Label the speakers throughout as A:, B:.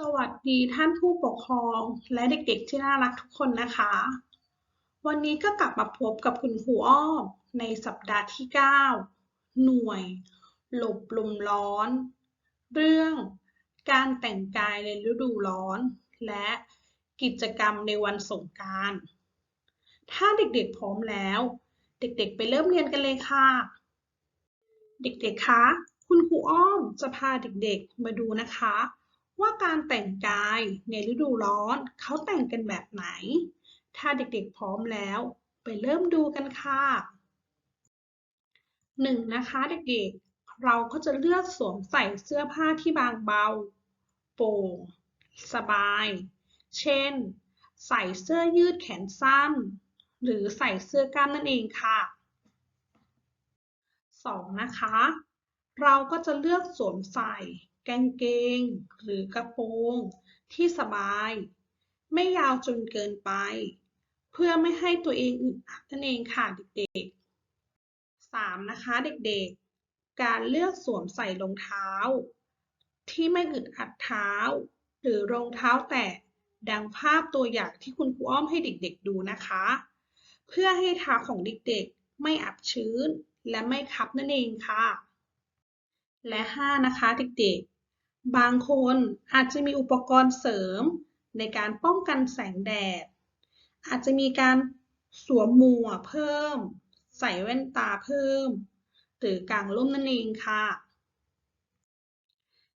A: สวัสดีท่านผู้ปกครองและเด็กๆที่น่ารักทุกคนนะคะ วันนี้ก็กลับมาพบกับคุณครูอ้อมในสัปดาห์ที่ 9 หน่วย หลบลมร้อน เรื่อง การแต่งกายในฤดูร้อน และกิจกรรมในวันสงกานต์ถ้าเด็กๆพร้อมแล้ว เด็กๆไปเริ่มเรียนกันเลยค่ะ เด็กๆคะ คุณครูอ้อมจะพาเด็กๆมาดูนะคะ ว่าการแต่งกายในฤดูร้อนเขาแต่งกันแบบไหน ถ้าเด็กๆพร้อมแล้ว ไปเริ่มดูกันค่ะหนึ่งนะคะเด็กๆ เราก็จะเลือกสวมใส่เสื้อผ้าที่บางเบา โปร่ง สบาย เช่น ใส่เสื้อยืดแขนสั้น หรือใส่เสื้อกล้ามนั่นเองค่ะสองนะคะ เราก็จะเลือกสวมใส่ กางเกง หรือกระโปรงที่สบาย ไม่ยาวจนเกินไป เพื่อไม่ให้ตัวเองอึดอัดนั่นเองค่ะเด็กๆ 3. นะคะเด็กๆ การเลือกสวมใส่รองเท้า ที่ไม่อึดอัดเท้า หรือรองเท้าแตะดังภาพตัวอย่างที่คุณครูอ้อมให้เด็กๆดูนะคะ เพื่อให้เท้าของเด็กๆ ไม่อับชื้นและไม่คับนั่นเองค่ะและ 5 นะคะเด็กๆ บางคนอาจจะมีอุปกรณ์เสริมในการป้องกันแสงแดด อาจจะมีการสวมหมวกเพิ่ม ใส่แว่นตาเพิ่ม หรือกางร่มนั่นเองค่ะ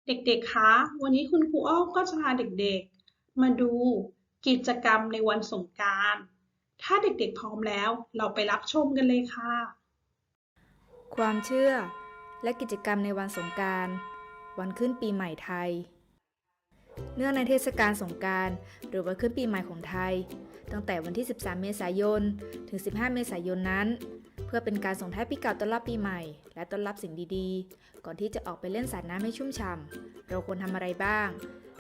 A: เด็กๆ คะ วันนี้คุณครูอ้อมก็จะพาเด็กๆ มาดูกิจกรรมในวันสงกานต์ถ้าเด็กๆ พร้อมแล้ว เราไปรับชมกันเลยค่ะ
B: ความเชื่อและกิจกรรมในวันสงกราร วันขึ้นปีใหม่ไทย เนื่องในเทศกาลสงการ หรือวันขึ้นปีใหม่ของไทย ตั้งแต่วันที่ 13 เมษายน ถึง 15 เมษายนนั้น เพื่อเป็นการส่งท้ายปีเก่าต้อนรับปีใหม่ และต้อนรับสิ่งดีๆ ก่อนที่จะออกไปเล่นสาดน้ำให้ชุ่มฉ่ำเราควรทำอะไรบ้าง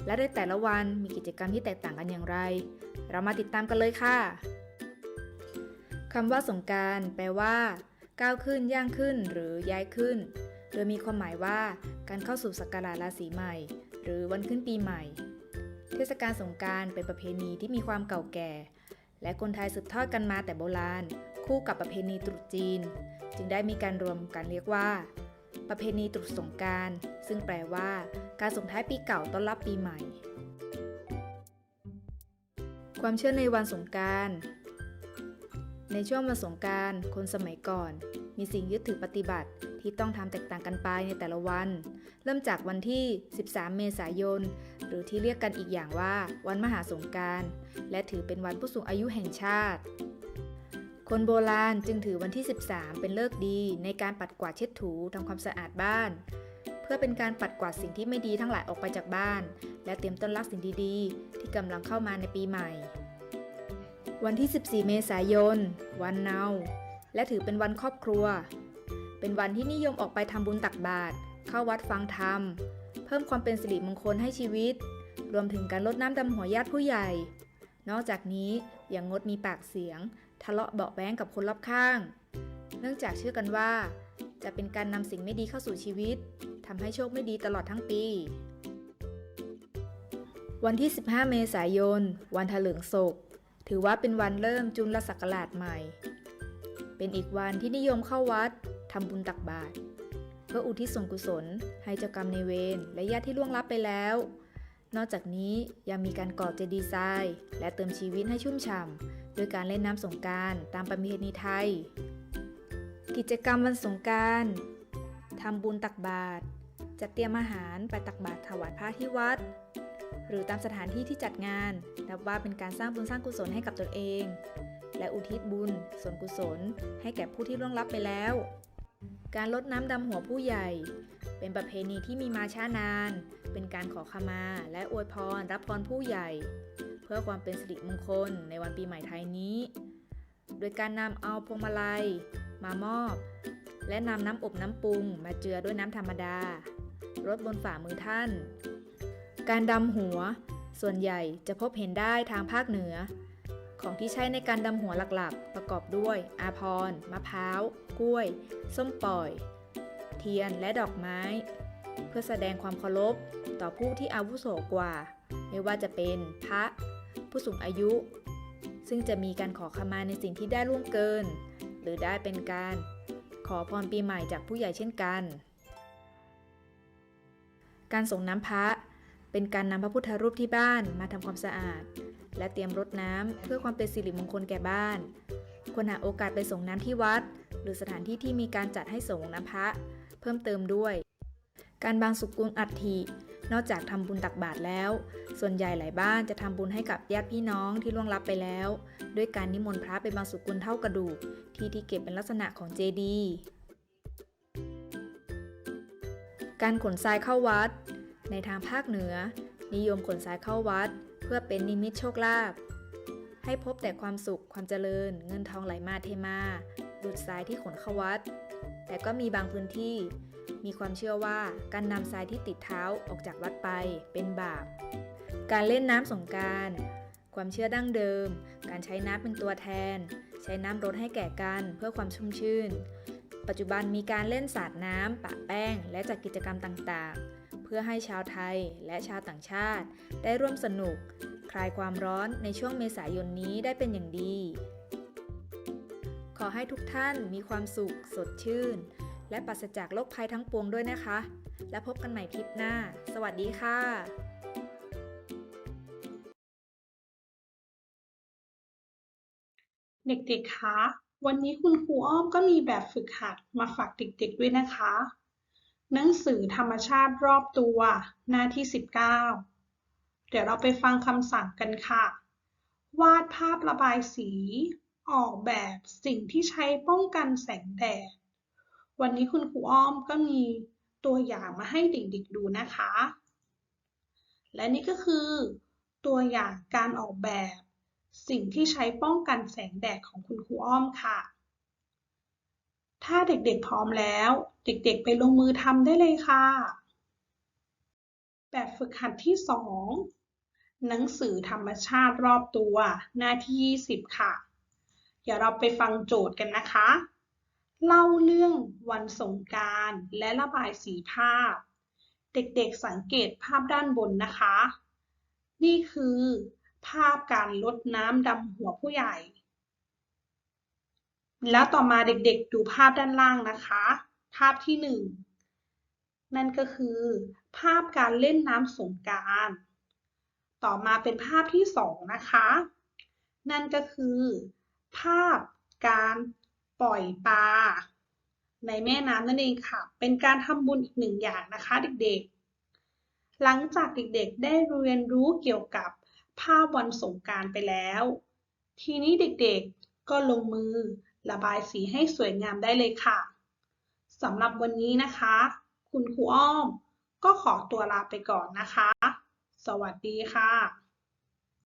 B: และในแต่ละวันมีกิจกรรมที่แตกต่างกันอย่างไร เรามาติดตามกันเลยค่ะคำว่าสงการแปลว่าก้าวขึ้นย่างขึ้นหรือย้ายขึ้น ดยมีความหมายว่าการเข้าสู่ศักราชราศีใหม่ หรือวันขึ้นปีใหม่ เทศกาลสงการเป็นประเพณีที่มีความเก่าแก่ และคนไทยสืบทอดกันมาแต่โบราณ คู่กับประเพณีตรุษจีน จึงได้มีการรวมกันเรียกว่า ประเพณีตรุษสงการซึ่งแปลว่าการส่งท้ายปีเก่าต้อนรับปีใหม่ ความเชื่อในวันสงการในช่วงวันสงการคนสมัยก่อน มีสิ่งยึดถือปฏิบัติ ที่ต้องทำแตกต่างกันไปในแต่ละวัน เริ่มจากวันที่ 13 เมษายน หรือที่เรียกกันอีกอย่างว่า วันมหาสงการ และถือเป็นวันผู้สูงอายุแห่งชาติ คนโบราณจึงถือวันที่ 13 เป็นเลิกดี ในการปัดกวาดเช็ดถูทำความสะอาดบ้าน เพื่อเป็นการปัดกวาดสิ่งที่ไม่ดีทั้งหลายออกไปจากบ้าน และเตรียมต้อนรับสิ่งดีๆ ที่กำลังเข้ามาในปีใหม่ วันที่ 14 เมษายน วันเนาและถือเป็นวันครอบครัว เป็นวันที่นิยมออกไปทำบุญตักบาตรเข้าวัดฟังธรรม เพิ่มความเป็นสิริมงคลให้ชีวิต รวมถึงการลดน้ำดำหัวญาติผู้ใหญ่ นอกจากนี้ยังงดมีปากเสียง ทะเลาะเบาะแว้งกับคนรอบข้าง เนื่องจากเชื่อกันว่า จะเป็นการนำสิ่งไม่ดีเข้าสู่ชีวิตทำให้โชคไม่ดีตลอดทั้งปี วันที่ 15 เมษายน วันถลิงศก ถือว่าเป็นวันเริ่มจุลศักราชใหม่ เป็นอีกวันที่นิยมเข้าวัดทำบุญตักบาตรเพื่ออุทิศส่วนกุศล ให้เจ้ากรรมในเวรและญาติที่ล่วงลับไปแล้ว นอกจากนี้ยังมีการก่อเจดีย์ทรายและเติมชีวิตให้ชุ่มฉ่ำโดยการเล่นน้ำสงการตามประเพณีไทย กิจกรรมวันสงการทำบุญตักบาตรจัดเตรียมอาหารไปตักบาตรถวายพระที่วัด หรือตามสถานที่ที่จัดงานนับว่าเป็นการสร้างบุญสร้างกุศลให้กับตนเอง และอุทิศบุญ ส่วนกุศล ให้แก่ผู้ที่ล่วงลับไปแล้ว การลดน้ำดำหัวผู้ใหญ่ เป็นประเพณีที่มีมาช้านาน เป็นการขอขมา และอวยพรรับพรผู้ใหญ่ เพื่อความเป็นสิริมงคลในวันปีใหม่ไทยนี้ โดยการนำเอาพวงมาลัย มามอบ และนำน้ำอบน้ำปรุง มาเจือด้วยน้ำธรรมดารดบนฝ่ามือท่าน การดำหัว ส่วนใหญ่จะพบเห็นได้ทางภาคเหนือ ของที่ใช้ในการดำหัวหลักๆ ประกอบด้วย อาพรมะพร้าว กล้วย ส้มปล่อย เทียนและดอกไม้ เพื่อแสดงความเคารพต่อผู้ที่อาวุโสกว่า ไม่ว่าจะเป็นพระ ผู้สูงอายุ ซึ่งจะมีการขอขมาในสิ่งที่ได้ล่วงเกิน หรือได้เป็นการ ขอพรปีใหม่จากผู้ใหญ่เช่นกัน การส่งน้ำพระเป็นการนำพระพุทธรูปที่บ้านมาทำความสะอาด และเตรียมรดน้ำเพื่อความเป็นสิริมงคลแก่บ้าน ควรหาโอกาสไปส่งน้ำที่วัด หรือสถานที่ที่มีการจัดให้ส่งน้ำพระ เพิ่มเติมด้วย การบางสุกุลอัฐินอกจากทำบุญตักบาตรแล้ว ส่วนใหญ่หลายบ้านจะทำบุญให้กับญาติพี่น้องที่ล่วงลับไปแล้ว ด้วยการนิมนต์พระไปบางสุกุลเท่ากระดูก ที่ที่เก็บเป็นลักษณะของเจดีย์การขนทรายเข้าวัด ในทางภาคเหนือ นิยมขนทรายเข้าวัด เพื่อเป็นนิมิตโชคลาภให้พบแต่ความสุขความเจริญ เงินทองไหลมาเทมาดุดทรายที่ขนเข้าวัด แต่ก็มีบางพื้นที่ มีความเชื่อว่าการนำทรายที่ติดเท้าออกจากวัดไปเป็นบาป การเล่นน้ำสงการความเชื่อดั้งเดิม การใช้น้ำเป็นตัวแทน ใช้น้ำรดให้แก่กันเพื่อความชุ่มชื่น ปัจจุบันมีการเล่นสาดน้ำปะแป้ง และจัดกิจกรรมต่างๆ เพื่อให้ชาวไทยและชาวต่างชาติ ได้ร่วมสนุก คลายความร้อนในช่วงเมษายนนี้ได้เป็นอย่างดี ขอให้ทุกท่านมีความสุข สดชื่น และปราศจากโรคภัยทั้งปวงด้วยนะคะ และพบกันใหม่คลิปหน้า สวัสดีค่ะ
A: เด็กๆ คะ วันนี้คุณครูอ้อมก็มีแบบฝึกหัดมาฝากเด็กๆ ด้วยนะคะ หนังสือธรรมชาติรอบตัว หน้าที่ 19 เดี๋ยวเราไปฟังคำสั่งกันค่ะ วาดภาพระบายสี ออกแบบสิ่งที่ใช้ป้องกันแสงแดด วันนี้คุณครูอ้อมก็มีตัวอย่างมาให้เด็กๆดูนะคะ และนี่ก็คือ ตัวอย่างการออกแบบ สิ่งที่ใช้ป้องกันแสงแดดของคุณครูอ้อมค่ะ ถ้าเด็กๆพร้อมแล้ว เด็กๆไปลงมือทำได้เลยค่ะ แบบฝึกหัดที่ 2 หนังสือธรรมชาติรอบตัว หน้าที่ 20 ค่ะ เดี๋ยวเราไปฟังโจทย์กันนะคะ เล่าเรื่องวันสงการและระบายสีภาพ เด็กๆสังเกตภาพด้านบนนะคะ นี่คือ ภาพการลดน้ำดำหัวผู้ใหญ่ แล้วต่อมาเด็กๆดูภาพด้านล่างนะคะ ภาพที่หนึ่งนั่นก็คือ ภาพการเล่นน้ำสงการต่อมาเป็นภาพที่สองนะคะ นั่นก็คือ ภาพการปล่อยปลาในแม่น้ำนั่นเองค่ะ เป็นการทำบุญอีกหนึ่งอย่างนะคะเด็กๆ หลังจากเด็กๆ ได้เรียนรู้เกี่ยวกับภาพวันสงการไปแล้ว ทีนี้เด็กๆ ก็ลงมือ ระบายสีให้สวยงามได้เลยค่ะสำหรับวันนี้นะคะ คุณครูอ้อมก็ขอตัวลาไปก่อนนะคะ สวัสดีค่ะ